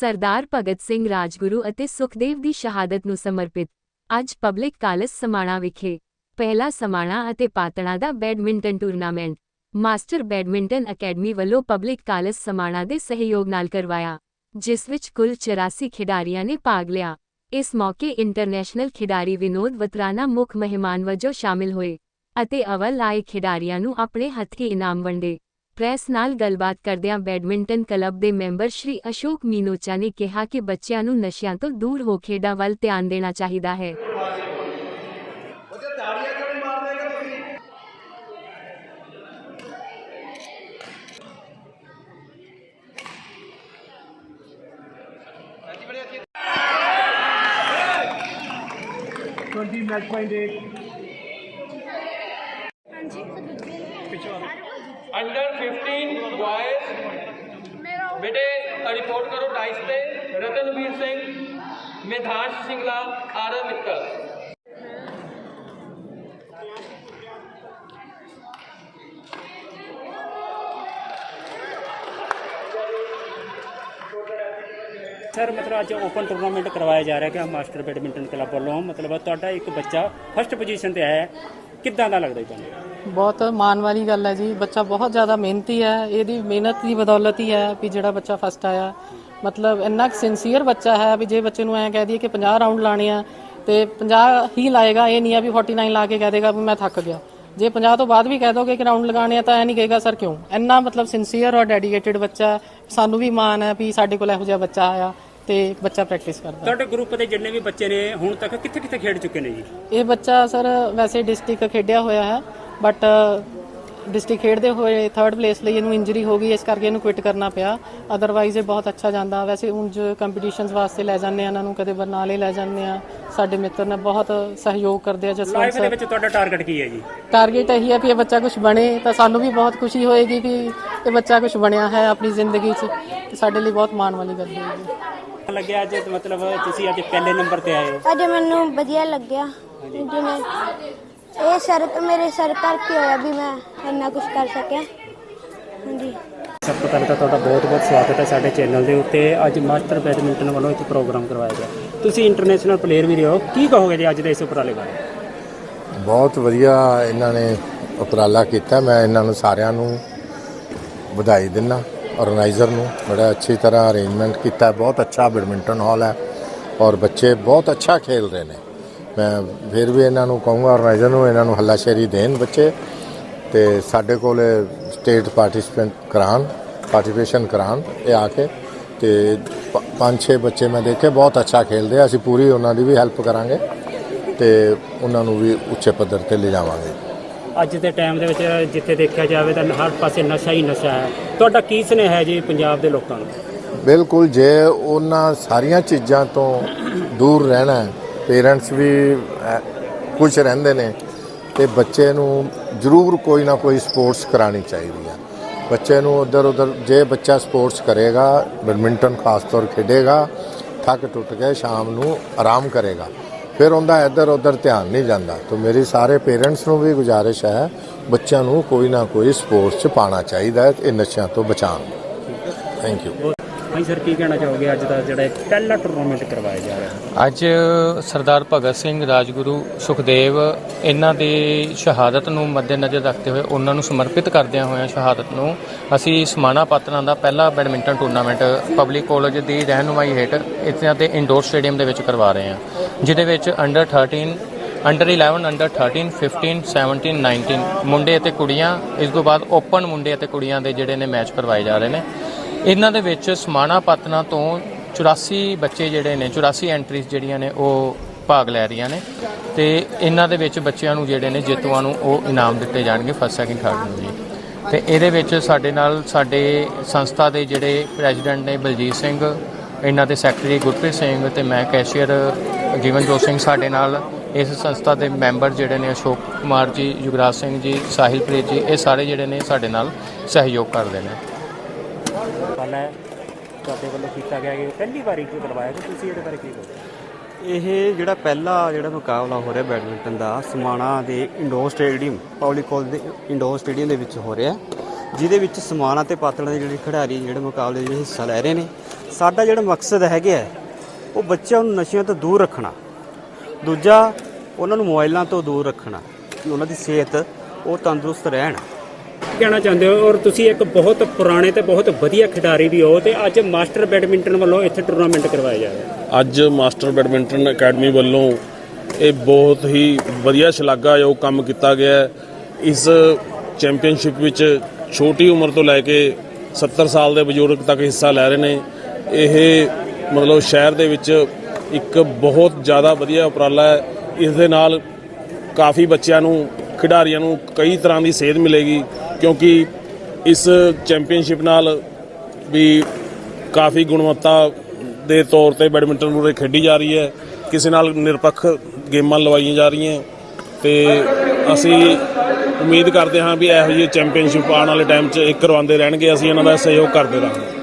ਸਰਦਾਰ ਭਗਤ ਸਿੰਘ ਰਾਜਗੁਰੂ ਅਤੇ ਸੁਖਦੇਵ ਦੀ ਸ਼ਹਾਦਤ ਨੂੰ ਸਮਰਪਿਤ ਅੱਜ ਪਬਲਿਕ ਕਾਲਜ ਸਮਾਣਾ ਵਿਖੇ ਪਹਿਲਾ ਸਮਾਣਾ ਅਤੇ ਪਾਤਣਾ ਦਾ badminton tournament, master badminton academy ਵੱਲੋਂ ਪਬਲਿਕ ਕਾਲਜ ਸਮਾਣਾ ਦੇ ਸਹਿਯੋਗ ਨਾਲ ਕਰਵਾਇਆ, ਜਿਸ ਵਿੱਚ ਕੁੱਲ 84 ਖਿਡਾਰੀਆਂ ਨੇ ਭਾਗ ਲਿਆ। ਇਸ ਮੌਕੇ ਇੰਟਰਨੈਸ਼ਨਲ ਖਿਡਾਰੀ ਵਿਨੋਦ ਵਤਰਾਨਾ ਮੁੱਖ ਮਹਿਮਾਨ ਵਜੋਂ ਸ਼ਾਮਿਲ ਹੋਏ ਅਤੇ ਅਵਲ ਆਏ ਖਿਡਾਰੀਆਂ ਨੂੰ ਆਪਣੇ ਹੱਥੀ ਇਨਾਮ ਵੰਡੇ। ਪ੍ਰੈਸ ਨਾਲ ਗੱਲਬਾਤ ਕਰਦਿਆਂ ਬੈਡਮਿੰਟਨ ਕਲੱਬ ਦੇ ਮੈਂਬਰ ਸ਼੍ਰੀ ਅਸ਼ੋਕ ਮੀਨੋਚਾ ਨੇ ਕਿਹਾ ਕਿ ਬੱਚਿਆਂ ਨੂੰ ਨਸ਼ਿਆਂ ਤੋਂ ਦੂਰ ਹੋ ਖੇਡਾਂ ਵੱਲ ਧਿਆਨ ਦੇਣਾ ਚਾਹੀਦਾ ਹੈ। ਉਹਦੇ ਤਾੜੀਆਂ ਕਿਉਂ ਨਹੀਂ ਮਾਰਦੇ ਕਿ ਤੁਸੀਂ ਅੰਡਰ 15 ਬॉयਜ਼ ਬੇਟੇ ਰਿਪੋਰਟ ਕਰੋ ਡਾਈਸ ਤੇ ਰਤਨਵੀਰ ਸਿੰਘ ਮਿਧਾਸ਼ ਸਿੰਘਲਾ ਆਰਵ ਮਿੱਤਲ ਸਰ ਮਤਲਬ ਅੱਜ ਓਪਨ ਟੂਰਨਾਮੈਂਟ ਕਰਵਾਇਆ ਜਾ ਰਿਹਾ ਕਿ ਮਾਸਟਰ ਬੈਡਮਿੰਟਨ ਕਲੱਬ ਵੱਲੋਂ ਮਤਲਬ ਤੁਹਾਡਾ ਇੱਕ ਬੱਚਾ ਫਸਟ ਪੋਜੀਸ਼ਨ ਤੇ ਆਇਆ ਹੈ। ਕਿੱਦਾਂ ਦਾ ਲੱਗਦਾ ਜੀ ਤੁਹਾਨੂੰ? ਬਹੁਤ ਮਾਣ ਵਾਲੀ ਗੱਲ ਹੈ ਜੀ। ਬੱਚਾ ਬਹੁਤ ਜ਼ਿਆਦਾ ਮਿਹਨਤੀ ਹੈ। ਇਹਦੀ ਮਿਹਨਤ ਦੀ ਬਦੌਲਤ ਹੀ ਹੈ ਵੀ ਜਿਹੜਾ ਬੱਚਾ ਫਸਟ ਆਇਆ। ਮਤਲਬ ਇੰਨਾ ਸਿੰਸੀਅਰ ਬੱਚਾ ਹੈ ਵੀ ਜੇ ਬੱਚੇ ਨੂੰ ਐਂ ਕਹਿ ਦਈਏ ਕਿ 50 ਰਾਉਂਡ ਲਾਣੇ ਆ ਤੇ 50 ਹੀ ਲਾਏਗਾ, ਇਹ ਨਹੀਂ ਆ ਵੀ 49 ਲਾ ਕੇ ਕਹਿ ਦੇਗਾ ਵੀ ਮੈਂ ਥੱਕ ਗਿਆ। ਜੇ 50 ਤੋਂ ਬਾਅਦ ਵੀ ਕਹਿ ਦੋਗੇ ਕਿ ਰਾਉਂਡ ਲਗਾਣੇ ਆ ਤਾਂ ਐ ਨਹੀਂ ਕਹੇਗਾ, ਸਰ ਕਿਉਂ? ਇੰਨਾ ਮਤਲਬ ਸਿੰਸੀਅਰ ਔਰ ਡੈਡੀਕੇਟਿਡ ਬੱਚਾ ਹੈ। ਸਾਨੂੰ ਵੀ ਮਾਣ ਹੈ ਵੀ ਸਾਡੇ ਕੋਲ ਇਹੋ ਜਿਹਾ ਬੱਚਾ ਆਇਆ। ਤੇ ਬੱਚਾ ਪ੍ਰੈਕਟਿਸ ਕਰਦਾ। ਤੁਹਾਡੇ ਗਰੁੱਪ ਦੇ ਜਿੰਨੇ ਵੀ ਬੱਚੇ ਨੇ ਹੁਣ ਤੱਕ ਕਿੱਥੇ ਕਿੱਥੇ ਖੇਡ ਚੁੱਕੇ ਨੇ ਜੀ? ਇਹ ਬੱਚਾ ਸਰ ਵੈਸੇ ਡਿਸਟ੍ਰਿਕਟ ਖੇਡਿਆ ਹੋਇਆ ਹੈ ਬਟ ਡਿਸਟ੍ਰਿਕਟ ਖੇਡਦੇ ਹੋਏ ਥਰਡ ਪਲੇਸ ਲਈ ਇਹਨੂੰ ਇੰਜਰੀ ਹੋ ਗਈ ਇਸ ਕਰਕੇ ਇਹਨੂੰ ਕੁਇਟ ਕਰਨਾ ਪਿਆ। ਅਦਰਵਾਈਜ਼ ਇਹ ਬਹੁਤ ਅੱਛਾ ਜਾਂਦਾ। ਵੈਸੇ ਉਂਝ ਕੰਪੀਟੀਸ਼ਨਸ ਵਾਸਤੇ ਲੈ ਜਾਂਦੇ ਆ ਇਹਨਾਂ ਨੂੰ ਕਦੇ ਬਰਨਾਲੇ ਲੈ ਜਾਂਦੇ ਆ। ਸਾਡੇ ਮਿੱਤਰ ਨੇ ਬਹੁਤ ਸਹਿਯੋਗ ਕਰਦੇ ਆ ਜਸਵੰਤ ਲਾਈਫ ਦੇ ਸਰ ਵਿੱਚ ਤੁਹਾਡਾ ਟਾਰਗੇਟ ਕੀ ਹੈ ਜੀ? ਟਾਰਗੇਟ ਇਹੀ ਹੈ ਕਿ ਇਹ ਬੱਚਾ ਕੁਝ ਬਣੇ ਤਾਂ ਸਾਨੂੰ ਵੀ ਬਹੁਤ ਖੁਸ਼ੀ ਹੋਏਗੀ ਕਿ ਇਹ ਬੱਚਾ ਕੁਝ ਬਣਿਆ ਹੈ ਆਪਣੀ ਜ਼ਿੰਦਗੀ 'ਚ। ਤੇ ਸਾਡੇ ਲਈ ਬਹੁਤ ਮਾਣ ਵਾਲੀ ਗੱਲ ਹੋਏਗੀ। ਲੱਗਿਆ ਅੱਜ ਮਤਲਬ ਤੁਸੀਂ ਅੱਜ ਪਹਿਲੇ ਨੰਬਰ ਤੇ ਆਏ ਹੋ। ਅੱਜ ਮੈਨੂੰ ਵਧੀਆ ਲੱਗਿਆ। ਜਿਵੇਂ ਇਹ ਸਰ ਮੇਰੇ ਸਰ ਕਰਕੇ ਹੋਇਆ ਵੀ ਮੈਂ ਇੰਨਾ ਕੁਝ ਕਰ ਸਕਿਆ। ਹਾਂਜੀ। ਸਭ ਤੋਂ ਪਹਿਲਾਂ ਤਾਂ ਤੁਹਾਡਾ ਬਹੁਤ-ਬਹੁਤ ਸਵਾਗਤ ਹੈ ਸਾਡੇ ਚੈਨਲ ਦੇ ਉੱਤੇ। ਅੱਜ ਮਾਸਟਰ ਬੈਡਮਿੰਟਨ ਵੱਲੋਂ ਇੱਕ ਪ੍ਰੋਗਰਾਮ ਕਰਵਾਇਆ ਗਿਆ। ਤੁਸੀਂ ਇੰਟਰਨੈਸ਼ਨਲ ਪਲੇਅਰ ਵੀ ਰਹੇ ਹੋ। ਕੀ ਕਹੋਗੇ ਜੀ ਅੱਜ ਦੇ ਇਸ ਉਪਰਾਲੇ ਬਾਰੇ? ਬਹੁਤ ਵਧੀਆ ਇਹਨਾਂ ਨੇ ਉਪਰਾਲਾ ਕੀਤਾ। ਮੈਂ ਇਹਨਾਂ ਨੂੰ ਸਾਰਿਆਂ ਨੂੰ ਵਧਾਈ ਦਿੰਦਾ। ਆਰਗੇਨਾਈਜ਼ਰ ਨੂੰ ਬੜਾ ਅੱਛੀ ਤਰ੍ਹਾਂ ਅਰੇਂਜਮੈਂਟ ਕੀਤਾ ਬਹੁਤ ਅੱਛਾ ਬੈਡਮਿੰਟਨ ਹਾਲ ਹੈ ਔਰ ਬੱਚੇ ਬਹੁਤ ਅੱਛਾ ਖੇਲ ਰਹੇ ਨੇ। ਮੈਂ ਫਿਰ ਵੀ ਇਹਨਾਂ ਨੂੰ ਕਹੂੰਗਾ ਆਰਗੇਨਾਈਜ਼ਰ ਨੂੰ ਇਹਨਾਂ ਨੂੰ ਹੱਲਾਸ਼ੇਰੀ ਦੇਣ ਬੱਚੇ ਤੇ ਸਾਡੇ ਕੋਲ ਸਟੇਟ ਪਾਰਟਿਸਿਪੇਟ ਕਰਾਉਣ ਪਾਰਟਿਸਿਪੇਸ਼ਨ ਕਰਾਉਣ ਇਹ ਆ ਕੇ ਤੇ ਪੰਜ ਛੇ ਬੱਚੇ ਮੈਂ ਦੇਖੇ ਬਹੁਤ ਅੱਛਾ ਖੇਲਦੇ ਆ। ਅਸੀਂ ਪੂਰੀ ਉਹਨਾਂ ਦੀ ਵੀ ਹੈਲਪ ਕਰਾਂਗੇ ਤੇ ਉਹਨਾਂ ਨੂੰ ਵੀ ਉੱਚੇ ਪੱਧਰ ਤੇ ਲਿਜਾਵਾਂਗੇ। ਅੱਜ ਦੇ ਟਾਈਮ ਦੇ ਵਿੱਚ ਜਿੱਥੇ ਦੇਖਿਆ ਜਾਵੇ ਤਾਂ ਹਰ ਪਾਸੇ ਨਸ਼ਾ ਹੀ ਨਸ਼ਾ ਹੈ। ਤੁਹਾਡਾ ਕੀ ਸੁਨੇਹਾ ਹੈ ਜੀ ਪੰਜਾਬ ਦੇ ਲੋਕਾਂ ਨੂੰ? ਬਿਲਕੁਲ, ਜੇ ਉਹਨਾਂ ਸਾਰੀਆਂ ਚੀਜ਼ਾਂ ਤੋਂ ਦੂਰ ਰਹਿਣਾ ਪੇਰੈਂਟਸ ਵੀ ਕੁਝ ਰਹਿੰਦੇ ਨੇ, ਤੇ ਬੱਚੇ ਨੂੰ ਜ਼ਰੂਰ ਕੋਈ ਨਾ ਕੋਈ ਸਪੋਰਟਸ ਕਰਾਣੀ ਚਾਹੀਦੀ ਹੈ ਬੱਚੇ ਨੂੰ ਉਧਰ ਉਧਰ ਜੇ ਬੱਚਾ ਸਪੋਰਟਸ ਕਰੇਗਾ, ਬੈਡਮਿੰਟਨ ਖਾਸ ਤੌਰ ਖੇਡੇਗਾ, ਥੱਕ ਟੁੱਟ ਕੇ ਸ਼ਾਮ ਨੂੰ ਆਰਾਮ ਕਰੇਗਾ। ਫਿਰ ਉਹਦਾ ਇੱਧਰ ਉੱਧਰ ਧਿਆਨ ਨਹੀਂ ਜਾਂਦਾ। ਤਾਂ ਮੇਰੀ ਸਾਰੇ ਪੇਰੈਂਟਸ ਨੂੰ ਵੀ ਗੁਜ਼ਾਰਿਸ਼ ਹੈ ਬੱਚਿਆਂ ਨੂੰ ਕੋਈ ਨਾ ਕੋਈ ਸਪੋਰਟਸ ਚ ਪਾਣਾ ਚਾਹੀਦਾ ਹੈ ਇਹ ਨਸ਼ਿਆਂ ਤੋਂ ਬਚਾਉਣ ਥੈਂਕ ਯੂ ਹਾਂਜੀ ਸਰ ਕੀ ਕਹਿਣਾ ਚਾਹੋਗੇ? ਅੱਜ ਦਾ ਜਿਹੜਾ ਪਹਿਲਾ ਟੂਰਨਾਮੈਂਟ ਕਰਵਾਇਆ ਜਾ ਰਿਹਾ। ਹੈ ਅੱਜ ਸਰਦਾਰ ਭਗਤ ਸਿੰਘ ਰਾਜਗੁਰੂ ਸੁਖਦੇਵ ਇਹਨਾਂ ਦੀ ਸ਼ਹਾਦਤ ਨੂੰ ਮੱਦੇਨਜ਼ਰ ਰੱਖਦੇ ਹੋਏ ਉਹਨਾਂ ਨੂੰ ਸਮਰਪਿਤ ਕਰਦਿਆਂ ਹੋਇਆਂ ਸ਼ਹਾਦਤ ਨੂੰ ਅਸੀਂ ਸਮਾਣਾ ਪਾਤਰਾਂ ਦਾ ਪਹਿਲਾ ਬੈਡਮਿੰਟਨ ਟੂਰਨਾਮੈਂਟ ਪਬਲਿਕ ਕਾਲਜ ਦੀ ਰਹਿਨੁਮਾਈ ਹੇਠ ਇੱਥੇ ਤੇ ਇੰਡੋਰ ਸਟੇਡੀਅਮ ਦੇ ਵਿੱਚ ਕਰਵਾ ਰਹੇ ਹਾਂ। ਜਿਹਦੇ ਵਿੱਚ ਅੰਡਰ 13 ਅੰਡਰ 11 ਅੰਡਰ 13 15 17 19 ਮੁੰਡੇ ਅਤੇ ਕੁੜੀਆਂ, ਇਸ ਤੋਂ ਬਾਅਦ ਓਪਨ ਮੁੰਡੇ ਅਤੇ ਕੁੜੀਆਂ ਦੇ ਜਿਹੜੇ ਨੇ ਮੈਚ ਕਰਵਾਏ ਜਾ ਰਹੇ ਨੇ। ਇਹਨਾਂ ਦੇ ਵਿੱਚ ਸਮਾਣਾ ਪਤਨਾ ਤੋਂ 84 ਬੱਚੇ ਜਿਹੜੇ ਨੇ 84 ਐਂਟਰੀਜ਼ ਜਿਹੜੀਆਂ ਨੇ ਉਹ ਭਾਗ ਲੈ ਰਹੀਆਂ ਨੇ ਤੇ ਇਹਨਾਂ ਦੇ ਵਿੱਚ ਬੱਚਿਆਂ ਨੂੰ ਜਿਹੜੇ ਨੇ ਜੇਤੂਆਂ ਨੂੰ ਉਹ ਇਨਾਮ ਦਿੱਤੇ ਜਾਣਗੇ ਫਸਟ ਸੈਕਿੰਡ ਥਰਡ ਨੂੰ ਜੀ। ਤੇ ਇਹਦੇ ਵਿੱਚ ਸਾਡੇ ਨਾਲ ਸਾਡੇ ਸੰਸਥਾ ਦੇ ਜਿਹੜੇ ਪ੍ਰੈਜ਼ੀਡੈਂਟ ਨੇ ਬਲਜੀਤ ਸਿੰਘ, ਇਹਨਾਂ ਦੇ ਸੈਕਟਰੀ ਗੁਰਪ੍ਰੀਤ ਸਿੰਘ ਤੇ ਮੈਂ ਕੈਸ਼ੀਅਰ ਜੀਵਨਜੋਤ ਸਿੰਘ ਸਾਡੇ ਨਾਲ ਇਸ ਸੰਸਥਾ ਦੇ ਮੈਂਬਰ ਜਿਹੜੇ ਨੇ ਅਸ਼ੋਕ ਕੁਮਾਰ ਜੀ ਯੁਗਰਾਜ ਸਿੰਘ ਜੀ ਸਾਹਿਲਪ੍ਰੀਤ ਜੀ ਇਹ ਸਾਰੇ ਜਿਹੜੇ ਨੇ ਸਾਡੇ ਨਾਲ ਸਹਿਯੋਗ ਕਰਦੇ ਨੇ। ਤੁਹਾਡੇ ਵੱਲੋਂ ਕੀਤਾ ਗਿਆ ਕਿ ਪਹਿਲੀ ਵਾਰੀ ਜੋ ਕਰਵਾਇਆ ਗਿਆ ਤੁਸੀਂ ਇਹਦੇ ਬਾਰੇ ਕੀ ਕਹੋਗੇ? ਇਹ ਜਿਹੜਾ ਪਹਿਲਾ ਜਿਹੜਾ ਮੁਕਾਬਲਾ ਹੋ ਰਿਹਾ ਬੈਡਮਿੰਟਨ ਦਾ ਸਮਾਣਾ ਦੇ ਇੰਡੋਰ ਸਟੇਡੀਅਮ ਪਬਲਿਕ ਕਾਲਜ ਦੇ ਇੰਡੋਰ ਸਟੇਡੀਅਮ ਦੇ ਵਿੱਚ ਹੋ ਰਿਹਾ। ਜਿਹਦੇ ਵਿੱਚ ਸਮਾਨ ਅਤੇ ਪਾਤੜਾਂ ਦੇ ਜਿਹੜੇ ਖਿਡਾਰੀ ਜਿਹੜੇ ਮੁਕਾਬਲੇ ਦੇ ਹਿੱਸਾ ਲੈ ਰਹੇ ਨੇ। ਸਾਡਾ ਜਿਹੜਾ ਮਕਸਦ ਹੈਗਾ ਹੈ, ਉਹ ਬੱਚਿਆਂ ਨੂੰ ਨਸ਼ਿਆਂ ਤੋਂ ਦੂਰ ਰੱਖਣਾ। ਦੂਜਾ ਉਹਨਾਂ ਨੂੰ ਮੋਬਾਈਲਾਂ ਤੋਂ ਦੂਰ ਰੱਖਣਾ ਕਿ ਉਹਨਾਂ ਦੀ ਸਿਹਤ ਉਹ ਤੰਦਰੁਸਤ ਰਹਿਣ। ਕੀ ਕਹਿਣਾ ਚਾਹੁੰਦੇ ਹੋ ਔਰ ਤੁਸੀਂ ਇੱਕ ਬਹੁਤ ਪੁਰਾਣੇ ਤੇ ਬਹੁਤ ਵਧੀਆ ਖਿਡਾਰੀ ਵੀ ਹੋ ਤੇ ਅੱਜ ਮਾਸਟਰ ਬੈਡਮਿੰਟਨ ਵੱਲੋਂ ਇੱਥੇ ਟੂਰਨਾਮੈਂਟ ਕਰਵਾਇਆ ਜਾ ਰਿਹਾ। ਅੱਜ ਮਾਸਟਰ ਬੈਡਮਿੰਟਨ ਅਕੈਡਮੀ ਵੱਲੋਂ ਇਹ ਬਹੁਤ ਹੀ ਵਧੀਆ ਸ਼ਲਾਘਾਯੋਗ ਕੰਮ ਕੀਤਾ ਗਿਆ ਇਸ ਚੈਂਪੀਅਨਸ਼ਿਪ ਵਿੱਚ ਛੋਟੀ ਉਮਰ ਤੋਂ ਲੈ ਕੇ 70 ਸਾਲ ਦੇ ਬਜ਼ੁਰਗ ਤੱਕ ਹਿੱਸਾ ਲੈ ਰਹੇ ਨੇ। ਇਹ ਮਤਲਬ ਸ਼ਹਿਰ ਦੇ ਵਿੱਚ ਇੱਕ ਬਹੁਤ ਜ਼ਿਆਦਾ ਵਧੀਆ ਉਪਰਾਲਾ ਹੈ। ਇਸ ਦੇ ਨਾਲ ਕਾਫੀ ਬੱਚਿਆਂ ਨੂੰ, ਖਿਡਾਰੀਆਂ ਨੂੰ ਕਈ ਤਰ੍ਹਾਂ ਦੀ ਸੇਧ ਮਿਲੇਗੀ, ਕਿਉਂਕਿ ਇਸ ਚੈਂਪੀਅਨਸ਼ਿਪ ਨਾਲ ਵੀ ਕਾਫੀ ਗੁਣਵੱਤਾ ਦੇ ਤੌਰ ਤੇ ਬੈਡਮਿੰਟਨ ਪੂਰੇ ਖੇਡੀ ਜਾ ਰਹੀ ਹੈ। ਕਿਸੇ ਨਾਲ ਨਿਰਪੱਖ ਗੇਮਾਂ ਲਵਾਈਆਂ ਜਾ ਰਹੀਆਂ। ਤੇ ਅਸੀਂ ਉਮੀਦ ਕਰਦੇ ਹਾਂ ਵੀ ਇਹੋ ਜਿਹੀ ਚੈਂਪੀਅਨਸ਼ਿਪ ਆਉਣ ਵਾਲੇ ਟਾਈਮ 'ਚ ਇੱਕ ਕਰਵਾਉਂਦੇ ਰਹਿਣਗੇ। ਅਸੀਂ ਇਹਨਾਂ ਦਾ ਸਹਿਯੋਗ ਕਰਦੇ ਰਹਾਂਗੇ।